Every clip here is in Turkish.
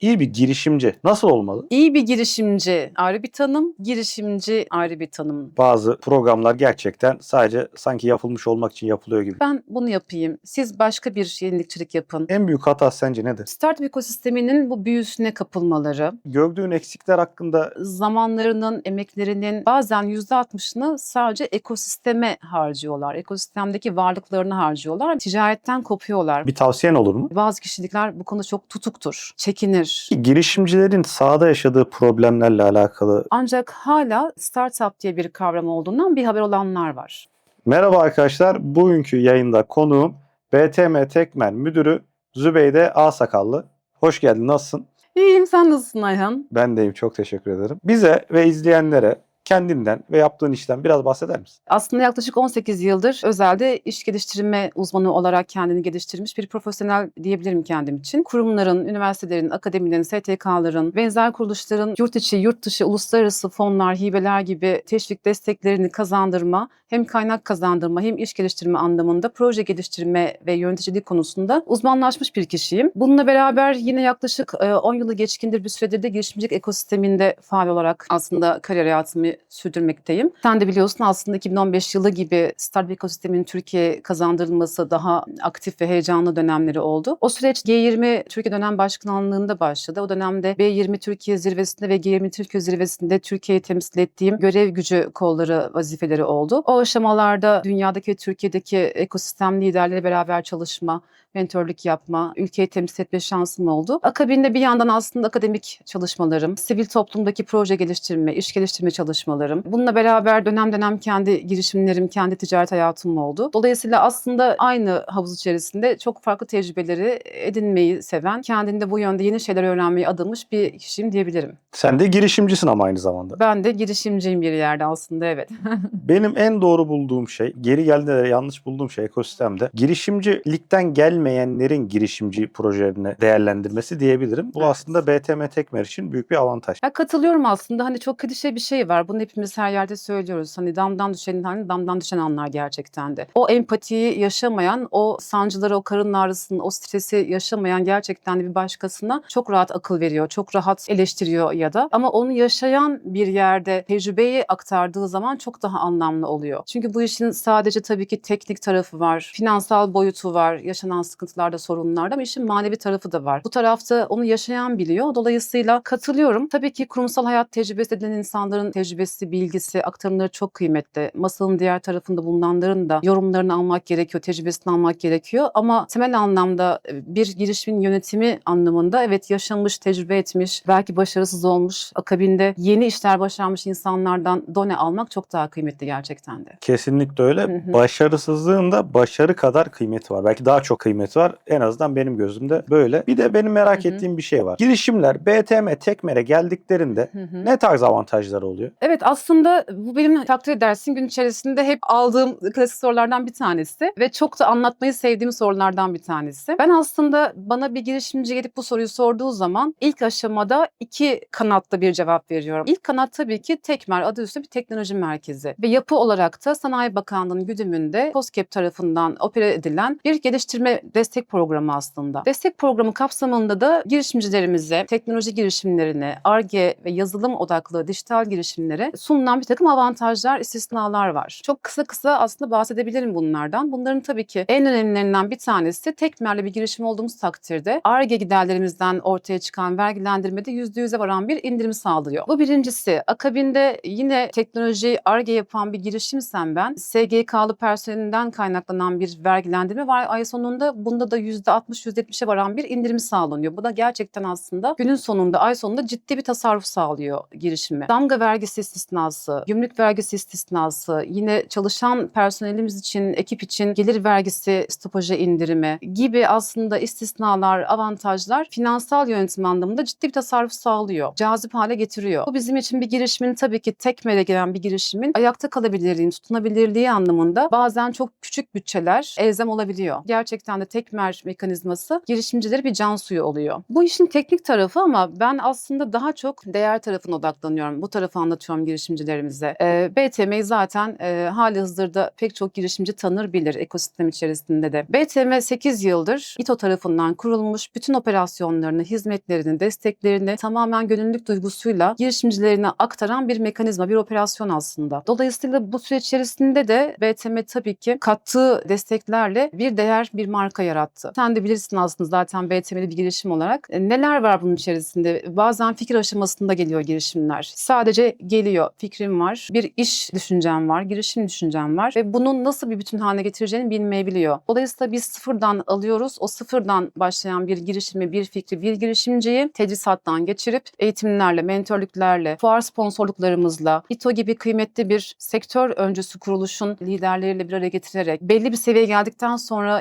İyi bir girişimci nasıl olmalı? İyi bir girişimci ayrı bir tanım, girişimci ayrı bir tanım. Bazı programlar gerçekten sadece sanki yapılmış olmak için yapılıyor gibi. Ben bunu yapayım. Siz başka bir yenilikçilik yapın. En büyük hata sence nedir? Startup ekosisteminin bu büyüsüne kapılmaları, Gördüğün eksikler hakkında zamanlarının, emeklerinin bazen %60'ını sadece ekosisteme harcıyorlar. Ekosistemdeki varlıklarını harcıyorlar. Ticaretten kopuyorlar. bir tavsiyen olur mu? Bazı kişilikler bu konuda çok tutuktur, çekinir. Girişimcilerin sahada yaşadığı problemlerle alakalı. Ancak hala startup diye bir kavram olduğundan bir haber olanlar var. Merhaba arkadaşlar. Bugünkü yayında konuğum BTM Tekmen Müdürü Zübeyde Asakallı. Hoş geldin. Nasılsın? İyiyim sen nasılsın Ayhan? Ben deyim. Çok teşekkür ederim. Bize ve izleyenlere kendinden ve yaptığın işten biraz bahseder misin? Aslında yaklaşık 18 yıldır özelde iş geliştirme uzmanı olarak kendini geliştirmiş bir profesyonel diyebilirim kendim için. Kurumların, üniversitelerin, akademilerin, STK'ların, benzer kuruluşların yurt içi, yurt dışı, uluslararası fonlar, hibeler gibi teşvik desteklerini kazandırma, hem kaynak kazandırma hem iş geliştirme anlamında proje geliştirme ve yöneticilik konusunda uzmanlaşmış bir kişiyim. Bununla beraber yine yaklaşık e, 10 yılı geçkindir bir süredir de girişimcilik ekosisteminde faal olarak aslında kariyer hayatımı sürdürmekteyim. Sen de biliyorsun aslında 2015 yılı gibi startup ekosisteminin Türkiye kazandırılması daha aktif ve heyecanlı dönemleri oldu. O süreç G20 Türkiye dönem başkanlığında başladı. O dönemde B20 Türkiye zirvesinde ve G20 Türkiye zirvesinde Türkiye'yi temsil ettiğim görev gücü kolları vazifeleri oldu. O aşamalarda dünyadaki ve Türkiye'deki ekosistem liderleri beraber çalışma, mentörlük yapma, ülkeyi temsil etme şansım oldu. Akabinde bir yandan aslında akademik çalışmalarım, sivil toplumdaki proje geliştirme, iş geliştirme çalışmalarım. Bununla beraber dönem dönem kendi girişimlerim, kendi ticaret hayatım oldu. Dolayısıyla aslında aynı havuz içerisinde çok farklı tecrübeleri edinmeyi seven, kendinde bu yönde yeni şeyler öğrenmeyi adamış bir kişiyim diyebilirim. Sen de girişimcisin ama aynı zamanda. Ben de girişimciyim bir yerde aslında evet. Benim en doğru bulduğum şey, geri geldiğinde de yanlış bulduğum şey ekosistemde girişimcilikten gelmeyenlerin girişimci projelerini değerlendirmesi diyebilirim. Bu aslında BTM Tekmer için büyük bir avantaj. Ya katılıyorum aslında. Hani çok klişe bir şey var. Bunu hepimiz her yerde söylüyoruz. Hani damdan düşenin hani damdan düşen anlar gerçekten de. O empatiyi yaşamayan, o sancıları, o karın ağrısını, o stresi yaşamayan gerçekten de bir başkasına çok rahat akıl veriyor. Çok rahat eleştiriyor ya da. Ama onu yaşayan bir yerde tecrübeyi aktardığı zaman çok daha anlamlı oluyor. Çünkü bu işin sadece tabii ki teknik tarafı var. Finansal boyutu var. Yaşanan sıkıntılarda, sorunlarda ama işin manevi tarafı da var. Bu tarafta onu yaşayan biliyor. Dolayısıyla katılıyorum. Tabii ki kurumsal hayat tecrübesi edilen insanların tecrübesi, bilgisi, aktarımları çok kıymetli. Masanın diğer tarafında bulunanların da yorumlarını almak gerekiyor, tecrübesini almak gerekiyor. Ama temel anlamda e, bir girişimin yönetimi anlamında evet yaşamış, tecrübe etmiş, belki başarısız olmuş, akabinde yeni işler başarmış insanlardan done almak çok daha kıymetli gerçekten de. Kesinlikle öyle. Başarısızlığın da başarı kadar kıymeti var. Belki daha çok kıymeti var. En azından benim gözümde böyle. Bir de benim merak Hı hı. ettiğim bir şey var. Girişimler BTM Tekmer'e geldiklerinde Hı hı. ne tarz avantajları oluyor? Evet aslında bu benim takdir edersin gün içerisinde hep aldığım klasik sorulardan bir tanesi ve çok da anlatmayı sevdiğim sorulardan bir tanesi. Ben aslında bana bir girişimci gelip bu soruyu sorduğu zaman ilk aşamada iki kanatlı bir cevap veriyorum. İlk kanat tabii ki Tekmer adı üstünde bir teknoloji merkezi ve yapı olarak da Sanayi Bakanlığı'nın güdümünde COSGAP tarafından opere edilen bir geliştirme destek programı aslında. Destek programı kapsamında da girişimcilerimize teknoloji girişimlerine, ARGE ve yazılım odaklı dijital girişimlere sunulan bir takım avantajlar, istisnalar var. Çok kısa kısa aslında bahsedebilirim bunlardan. Bunların tabii ki en önemlilerinden bir tanesi tekmerli bir girişim olduğumuz takdirde ARGE giderlerimizden ortaya çıkan vergilendirmede %100'e varan bir indirim sağlıyor. Bu birincisi. Akabinde yine teknoloji ARGE yapan bir girişimsem ben SGK'lı personelinden kaynaklanan bir vergilendirme var. Ay sonunda bunda da %60-%70'e varan bir indirim sağlanıyor. Bu da gerçekten aslında günün sonunda, ay sonunda ciddi bir tasarruf sağlıyor girişime. Damga vergisi istisnası, gümrük vergisi istisnası, yine çalışan personelimiz için, ekip için gelir vergisi stopaja indirimi gibi aslında istisnalar, avantajlar finansal yönetim anlamında ciddi bir tasarruf sağlıyor. cazip hale getiriyor. Bu bizim için bir girişimin tabii ki tekmele gelen bir girişimin ayakta kalabilirliğini, tutunabilirliği anlamında bazen çok küçük bütçeler elzem olabiliyor. Gerçekten de tekmer mekanizması girişimcileri bir can suyu oluyor. Bu işin teknik tarafı ama ben aslında daha çok değer tarafına odaklanıyorum. Bu tarafı anlatıyorum girişimcilerimize. Ee, BTM'yi zaten e, hali hazırda pek çok girişimci tanır bilir ekosistem içerisinde de. BTM 8 yıldır İTO tarafından kurulmuş bütün operasyonlarını, hizmetlerini, desteklerini tamamen gönüllülük duygusuyla girişimcilerine aktaran bir mekanizma, bir operasyon aslında. Dolayısıyla bu süreç içerisinde de BTM tabii ki kattığı desteklerle bir değer, bir marka yarattı. Sen de bilirsin aslında zaten BTM'li bir girişim olarak. E, Neler var bunun içerisinde? Bazen fikir aşamasında geliyor girişimler. Sadece geliyor, fikrim var, bir iş düşüncem var, girişim düşüncem var ve bunun nasıl bir bütün haline getireceğini bilmeyebiliyor. Dolayısıyla biz sıfırdan alıyoruz. O sıfırdan başlayan bir girişimi, bir fikri, bir girişimciyi tedrisattan geçirip eğitimlerle, mentorluklarla, fuar sponsorluklarımızla, İTO gibi kıymetli bir sektör öncüsü kuruluşun liderleriyle bir araya getirerek, belli bir seviyeye geldikten sonra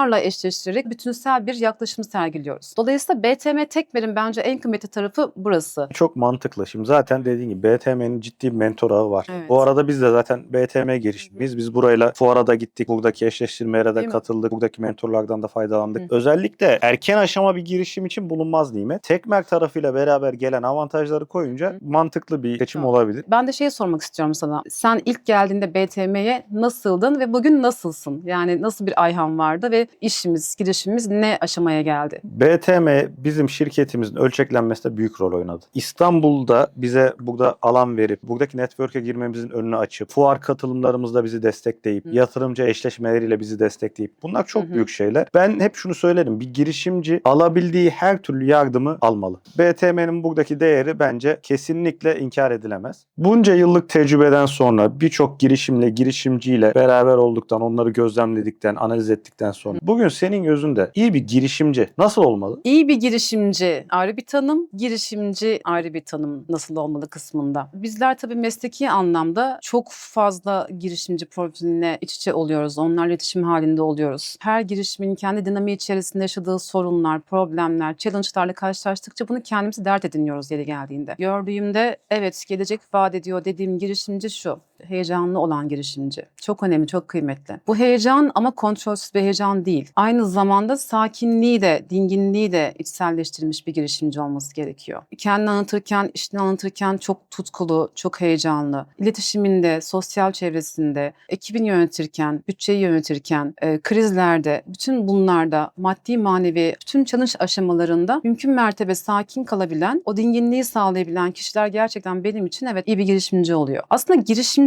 yatırımcılarla eşleştirerek bütünsel bir yaklaşım sergiliyoruz. Dolayısıyla BTM Tekmer'in bence en kıymetli tarafı burası. Çok mantıklı. Şimdi zaten dediğin gibi BTM'nin ciddi bir mentor ağı var. Evet. Bu arada biz de zaten BTM girişimiz. Biz burayla fuara da gittik. Buradaki eşleştirmelere de Değil mi? katıldık. Buradaki mentorlardan da faydalandık. Hı. Özellikle erken aşama bir girişim için bulunmaz nimet. Tekmerk tarafıyla beraber gelen avantajları koyunca Hı. mantıklı bir seçim Tamam. olabilir. Ben de şeyi sormak istiyorum sana. Sen ilk geldiğinde BTM'ye nasıldın ve bugün nasılsın? Yani nasıl bir Ayhan vardı ve işimiz, girişimimiz ne aşamaya geldi? BTM bizim şirketimizin ölçeklenmesinde büyük rol oynadı. İstanbul'da bize burada alan verip, buradaki network'e girmemizin önünü açıp, fuar katılımlarımızda bizi destekleyip, Hı. yatırımcı eşleşmeleriyle bizi destekleyip. Bunlar çok Hı büyük şeyler. Ben hep şunu söylerim. Bir girişimci alabildiği her türlü yardımı almalı. BTM'nin buradaki değeri bence kesinlikle inkar edilemez. Bunca yıllık tecrübeden sonra birçok girişimle, girişimciyle beraber olduktan, onları gözlemledikten, analiz ettikten sonra bugün senin gözünde iyi bir girişimci nasıl olmalı? İyi bir girişimci ayrı bir tanım, girişimci ayrı bir tanım nasıl olmalı kısmında. Bizler tabii mesleki anlamda çok fazla girişimci profiline iç içe oluyoruz. Onlarla iletişim halinde oluyoruz. Her girişimin kendi dinamiği içerisinde yaşadığı sorunlar, problemler, challenge'larla karşılaştıkça bunu kendimizi dert ediniyoruz yeri geldiğinde. Gördüğümde evet gelecek vaat ediyor dediğim girişimci şu. Heyecanlı olan girişimci. Çok önemli, çok kıymetli. Bu heyecan ama kontrolsüz bir heyecan değil. Aynı zamanda sakinliği de, dinginliği de içselleştirilmiş bir girişimci olması gerekiyor. Kendini anlatırken, işini anlatırken çok tutkulu, çok heyecanlı. İletişiminde, sosyal çevresinde, ekibini yönetirken, bütçeyi yönetirken, e, krizlerde, bütün bunlarda maddi manevi, bütün çalış aşamalarında mümkün mertebe sakin kalabilen, o dinginliği sağlayabilen kişiler gerçekten benim için evet iyi bir girişimci oluyor. Aslında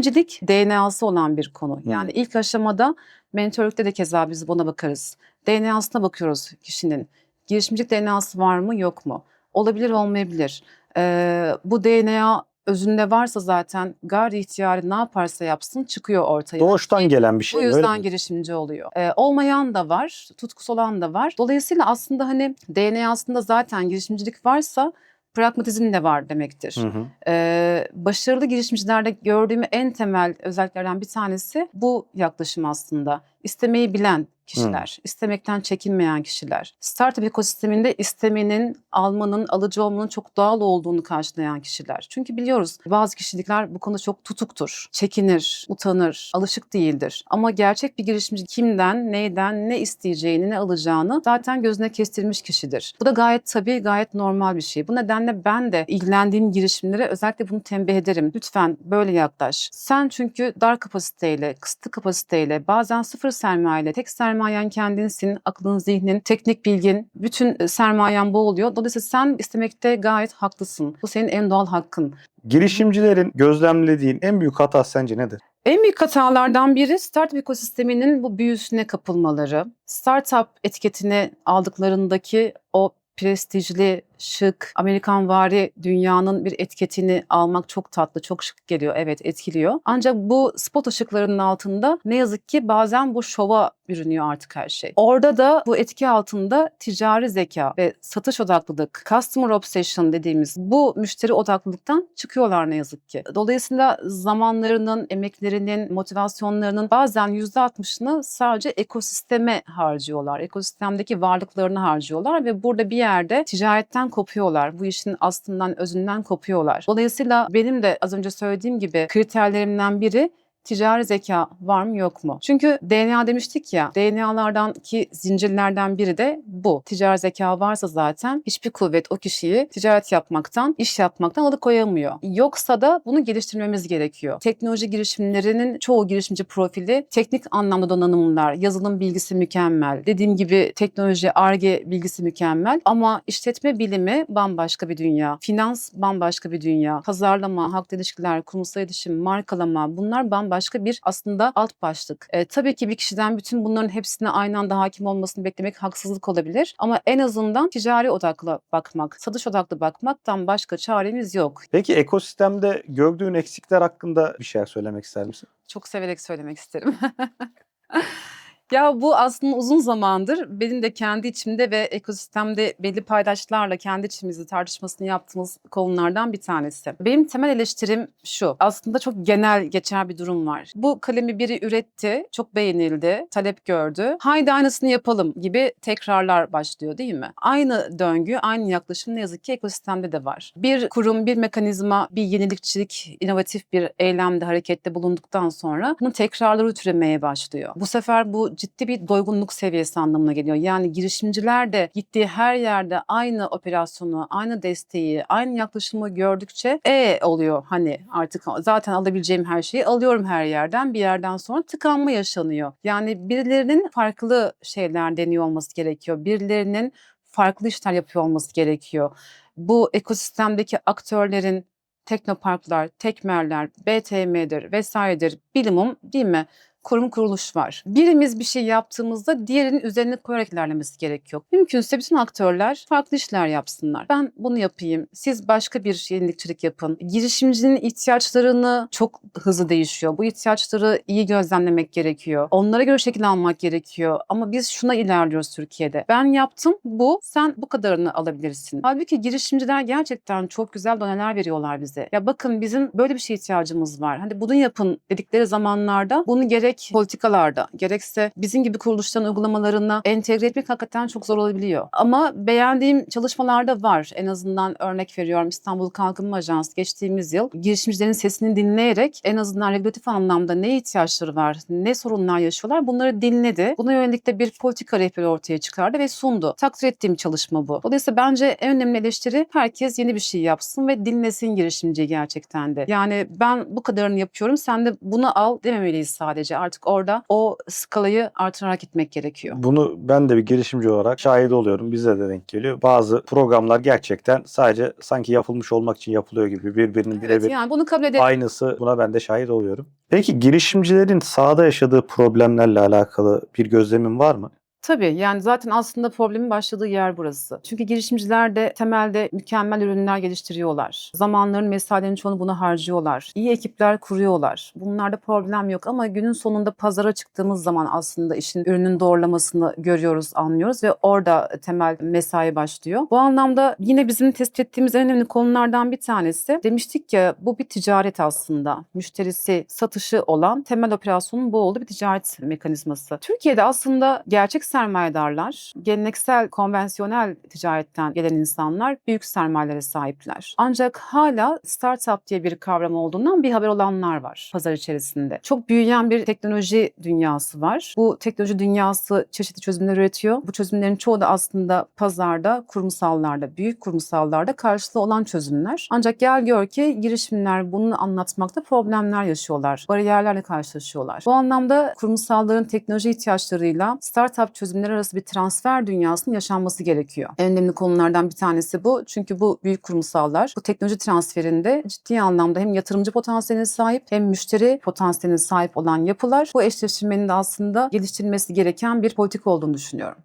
girişimcilik DNA'sı olan bir konu. Yani ilk aşamada mentorlukta da keza biz buna bakarız. DNA'sına bakıyoruz kişinin. Girişimcilik DNA'sı var mı yok mu? Olabilir olmayabilir. Ee, bu DNA özünde varsa zaten gayri ihtiyari ne yaparsa yapsın çıkıyor ortaya. Doğuştan gelen bir Bu şey. öyle yüzden mi? girişimci oluyor. Ee, olmayan da var, tutkusu olan da var. Dolayısıyla aslında hani DNA'sında zaten girişimcilik varsa pragmatizm de var demektir. Hı hı. Ee, başarılı girişimcilerde gördüğüm en temel özelliklerden bir tanesi bu yaklaşım aslında. İstemeyi bilen kişiler, istemekten çekinmeyen kişiler. Startup ekosisteminde istemenin, almanın, alıcı olmanın çok doğal olduğunu karşılayan kişiler. Çünkü biliyoruz bazı kişilikler bu konuda çok tutuktur. Çekinir, utanır, alışık değildir. Ama gerçek bir girişimci kimden, neyden, ne isteyeceğini, ne alacağını zaten gözüne kestirmiş kişidir. Bu da gayet tabii, gayet normal bir şey. Bu nedenle ben de ilgilendiğim girişimlere özellikle bunu tembih ederim. Lütfen böyle yaklaş. Sen çünkü dar kapasiteyle, kısıtlı kapasiteyle, bazen sıfır sermayeyle, tek sermayen kendinsin, aklın, zihnin, teknik bilgin, bütün e, sermayen bu oluyor. Dolayısıyla sen istemekte gayet haklısın. Bu senin en doğal hakkın. Girişimcilerin gözlemlediğin en büyük hata sence nedir? En büyük hatalardan biri startup ekosisteminin bu büyüsüne kapılmaları. Startup etiketini aldıklarındaki o prestijli, şık, Amerikan vari dünyanın bir etiketini almak çok tatlı, çok şık geliyor. Evet etkiliyor. Ancak bu spot ışıklarının altında ne yazık ki bazen bu şova bürünüyor artık her şey. Orada da bu etki altında ticari zeka ve satış odaklılık, customer obsession dediğimiz bu müşteri odaklılıktan çıkıyorlar ne yazık ki. Dolayısıyla zamanlarının, emeklerinin, motivasyonlarının bazen %60'ını sadece ekosisteme harcıyorlar. Ekosistemdeki varlıklarını harcıyorlar ve burada bir yerde ticaretten kopuyorlar. Bu işin aslından, özünden kopuyorlar. Dolayısıyla benim de az önce söylediğim gibi kriterlerimden biri ticari zeka var mı yok mu? Çünkü DNA demiştik ya, DNA'lardan ki zincirlerden biri de bu. Ticari zeka varsa zaten hiçbir kuvvet o kişiyi ticaret yapmaktan, iş yapmaktan alıkoyamıyor. Yoksa da bunu geliştirmemiz gerekiyor. Teknoloji girişimlerinin çoğu girişimci profili teknik anlamda donanımlılar, yazılım bilgisi mükemmel. Dediğim gibi teknoloji, ARGE bilgisi mükemmel ama işletme bilimi bambaşka bir dünya. Finans bambaşka bir dünya. Pazarlama, halkla ilişkiler, kurumsal iletişim, markalama bunlar bambaşka bir aslında alt başlık. E, tabii ki bir kişiden bütün bunların hepsine aynı anda hakim olmasını beklemek haksızlık olabilir. Ama en azından ticari odaklı bakmak, satış odaklı bakmaktan başka çaremiz yok. Peki ekosistemde gördüğün eksikler hakkında bir şeyler söylemek ister misin? Çok severek söylemek isterim. Ya bu aslında uzun zamandır benim de kendi içimde ve ekosistemde belli paydaşlarla kendi içimizde tartışmasını yaptığımız konulardan bir tanesi. Benim temel eleştirim şu. Aslında çok genel geçer bir durum var. Bu kalemi biri üretti, çok beğenildi, talep gördü. Haydi aynısını yapalım gibi tekrarlar başlıyor değil mi? Aynı döngü, aynı yaklaşım ne yazık ki ekosistemde de var. Bir kurum, bir mekanizma, bir yenilikçilik, inovatif bir eylemde, harekette bulunduktan sonra bunun tekrarları türemeye başlıyor. Bu sefer bu ciddi bir doygunluk seviyesi anlamına geliyor. Yani girişimciler de gittiği her yerde aynı operasyonu, aynı desteği, aynı yaklaşımı gördükçe e oluyor hani artık zaten alabileceğim her şeyi alıyorum her yerden bir yerden sonra tıkanma yaşanıyor. Yani birilerinin farklı şeyler deniyor olması gerekiyor. Birilerinin farklı işler yapıyor olması gerekiyor. Bu ekosistemdeki aktörlerin teknoparklar, tekmerler, BTM'dir vesairedir, bilimum değil mi? Kurum kuruluş var. Birimiz bir şey yaptığımızda diğerinin üzerine koyarak ilerlemesi gerekiyor. Mümkünse bütün aktörler farklı işler yapsınlar. Ben bunu yapayım, siz başka bir yenilikçilik yapın. Girişimcinin ihtiyaçlarını çok hızlı değişiyor. Bu ihtiyaçları iyi gözlemlemek gerekiyor. Onlara göre şekil almak gerekiyor. Ama biz şuna ilerliyoruz Türkiye'de. Ben yaptım bu, sen bu kadarını alabilirsin. Halbuki girişimciler gerçekten çok güzel doneler veriyorlar bize. Ya bakın bizim böyle bir şey ihtiyacımız var. Hani bunu yapın dedikleri zamanlarda bunu gerek politikalarda gerekse bizim gibi kuruluşların uygulamalarına entegre etmek hakikaten çok zor olabiliyor. Ama beğendiğim çalışmalarda var. En azından örnek veriyorum İstanbul Kalkınma Ajansı geçtiğimiz yıl girişimcilerin sesini dinleyerek en azından regülatif anlamda ne ihtiyaçları var, ne sorunlar yaşıyorlar bunları dinledi. Buna yönelik de bir politika rehberi ortaya çıkardı ve sundu. Takdir ettiğim çalışma bu. Dolayısıyla bence en önemli eleştiri herkes yeni bir şey yapsın ve dinlesin girişimciyi gerçekten de. Yani ben bu kadarını yapıyorum sen de bunu al dememeliyiz sadece. Artık orada o skalayı artırarak gitmek gerekiyor. Bunu ben de bir girişimci olarak şahit oluyorum. Bize de denk geliyor. Bazı programlar gerçekten sadece sanki yapılmış olmak için yapılıyor gibi birbirinin Evet, birebir yani bunu kabul edelim. aynısı. Buna ben de şahit oluyorum. Peki girişimcilerin sahada yaşadığı problemlerle alakalı bir gözlemin var mı? Tabii yani zaten aslında problemin başladığı yer burası. Çünkü girişimciler de temelde mükemmel ürünler geliştiriyorlar. Zamanların, mesailerinin çoğunu buna harcıyorlar. İyi ekipler kuruyorlar. Bunlarda problem yok ama günün sonunda pazara çıktığımız zaman aslında işin ürünün doğrulamasını görüyoruz, anlıyoruz ve orada temel mesai başlıyor. Bu anlamda yine bizim tespit ettiğimiz en önemli konulardan bir tanesi demiştik ya bu bir ticaret aslında. Müşterisi, satışı olan temel operasyonun bu olduğu bir ticaret mekanizması. Türkiye'de aslında gerçek sermayedarlar, geleneksel, konvansiyonel ticaretten gelen insanlar büyük sermayelere sahipler. Ancak hala startup diye bir kavram olduğundan bir haber olanlar var pazar içerisinde. Çok büyüyen bir teknoloji dünyası var. Bu teknoloji dünyası çeşitli çözümler üretiyor. Bu çözümlerin çoğu da aslında pazarda, kurumsallarda, büyük kurumsallarda karşılığı olan çözümler. Ancak gel gör ki girişimler bunu anlatmakta problemler yaşıyorlar. Bariyerlerle karşılaşıyorlar. Bu anlamda kurumsalların teknoloji ihtiyaçlarıyla startup çözümleri arası bir transfer dünyasının yaşanması gerekiyor. En önemli konulardan bir tanesi bu. Çünkü bu büyük kurumsallar bu teknoloji transferinde ciddi anlamda hem yatırımcı potansiyeline sahip hem müşteri potansiyeline sahip olan yapılar. Bu eşleştirmenin de aslında geliştirilmesi gereken bir politik olduğunu düşünüyorum.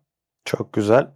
Çok güzel.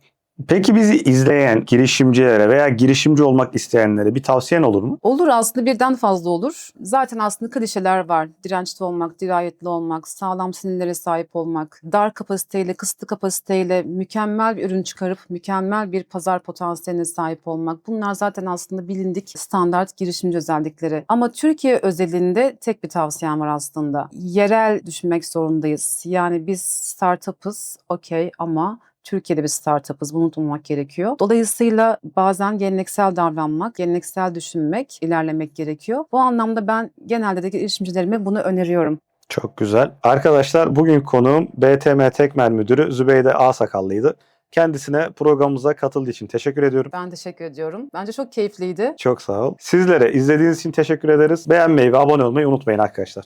Peki bizi izleyen girişimcilere veya girişimci olmak isteyenlere bir tavsiyen olur mu? Olur aslında birden fazla olur. Zaten aslında klişeler var. Dirençli olmak, dirayetli olmak, sağlam sinirlere sahip olmak, dar kapasiteyle, kısıtlı kapasiteyle mükemmel bir ürün çıkarıp mükemmel bir pazar potansiyeline sahip olmak. Bunlar zaten aslında bilindik standart girişimci özellikleri. Ama Türkiye özelinde tek bir tavsiyem var aslında. Yerel düşünmek zorundayız. Yani biz startup'ız okey ama Türkiye'de bir startup'ız. Bunu unutmamak gerekiyor. Dolayısıyla bazen geleneksel davranmak, geleneksel düşünmek, ilerlemek gerekiyor. Bu anlamda ben genelde de girişimcilerime bunu öneriyorum. Çok güzel. Arkadaşlar bugün konuğum BTM Tekmer Müdürü Zübeyde Ağsakallı'ydı. Kendisine programımıza katıldığı için teşekkür ediyorum. Ben teşekkür ediyorum. Bence çok keyifliydi. Çok sağ ol. Sizlere izlediğiniz için teşekkür ederiz. Beğenmeyi ve abone olmayı unutmayın arkadaşlar.